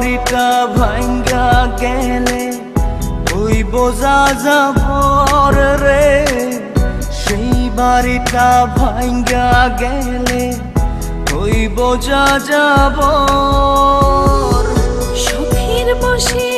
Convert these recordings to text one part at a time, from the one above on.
বাড়িটা ভাঙ্গা গেলে ওই বোঝা যাবর রে সেই বাড়িটা ভাঙ্গা গেলে ওই বোঝা যাবর সুখের বসে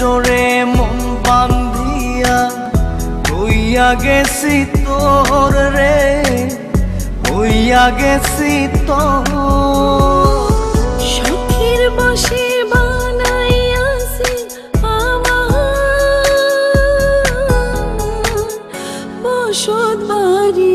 ডোরে মন বান্ধিয়া হইয়া গেছি তোর রে হইয়া গেছি তোর। শখের বসে বসত বাড়ি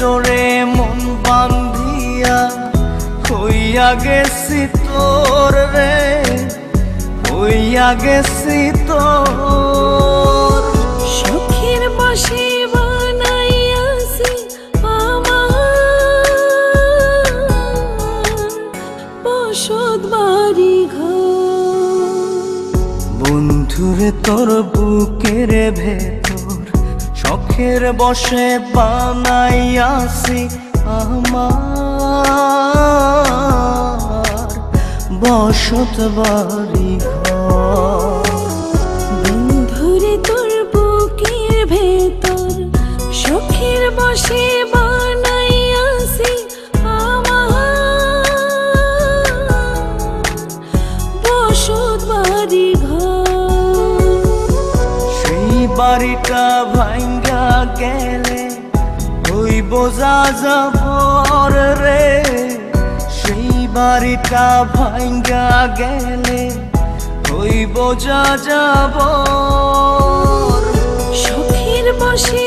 ডোরে মন বান্ধিয়া হইয়া গেছি তোর রে হইয়া গেছি তোর। শখের বসে বানাইয়াছি আমার বসত বাড়ি ঘর। বন্ধুরে তোর বুকের ভেতর শখের বসে বানাইয়াছি আমার বসত বাড়ি বন্ধুরে তোর বুকের ভেতর সুখের বসে বাড়িটা ভাঙ্গা গেলে ওই বোঝা যাব রে সেই বাড়িটা ভাঙ্গা গেলে ওই বোঝা যাব। সুখের বসে